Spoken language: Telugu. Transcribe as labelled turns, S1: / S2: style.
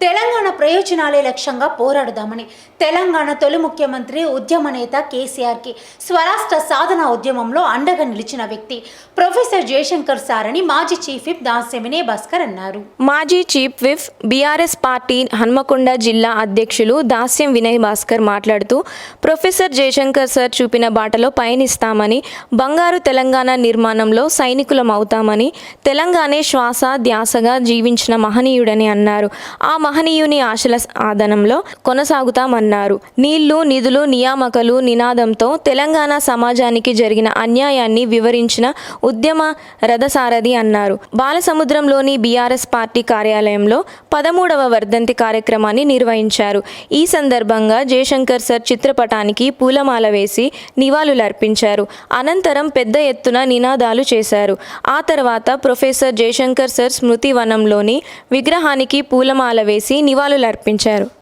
S1: తెలంగాణ ప్రయోజనాలే లక్ష్యంగా పోరాడుదామని తెలంగాణ తొలి ముఖ్యమంత్రి ఉద్యమ నేత కేసీఆర్కి స్వరాష్ట్ర సాధన ఉద్యమంలో అండగా నిలిచిన వ్యక్తి ప్రొఫెసర్ జయశంకర్ సార్ అని మాజీ చీఫ్ విప్ దాసెమినే భాస్కర్ అన్నారు.
S2: మాజీ chief whip BRS party Hanamkonda జిల్లా అధ్యక్షులు దాస్యం వినయ్ భాస్కర్ మాట్లాడుతూ ప్రొఫెసర్ జయశంకర్ సార్ చూపిన బాటలో పయనిస్తామని బంగారు తెలంగాణ నిర్మాణంలో సైనికులం అవుతామని తెలంగాణే శ్వాస ధ్యాసగా జీవించిన మహనీయుడని అన్నారు. ఆ మహనీయుని ఆశల ఆదనంలో కొనసాగుతామన్నారు. నీళ్ళు నిధులు నియామకాలు నినాదంతో తెలంగాణ సమాజానికి జరిగిన అన్యాయాన్ని వివరించిన ఉద్యమ రథసారథి అన్నారు. బాలసముద్రంలోని బీఆర్ఎస్ పార్టీ కార్యాలయంలో పదమూడవ వర్ధంతి కార్యక్రమాన్ని నిర్వహించారు. ఈ సందర్భంగా జయశంకర్ సార్ చిత్రపటానికి పూలమాల వేసి నివాళులర్పించారు. అనంతరం పెద్ద ఎత్తున నినాదాలు చేశారు. ఆ తర్వాత ప్రొఫెసర్ జయశంకర్ సార్ స్మృతి వనంలోని విగ్రహానికి పూలమాల వేసి నివాళులర్పించారు.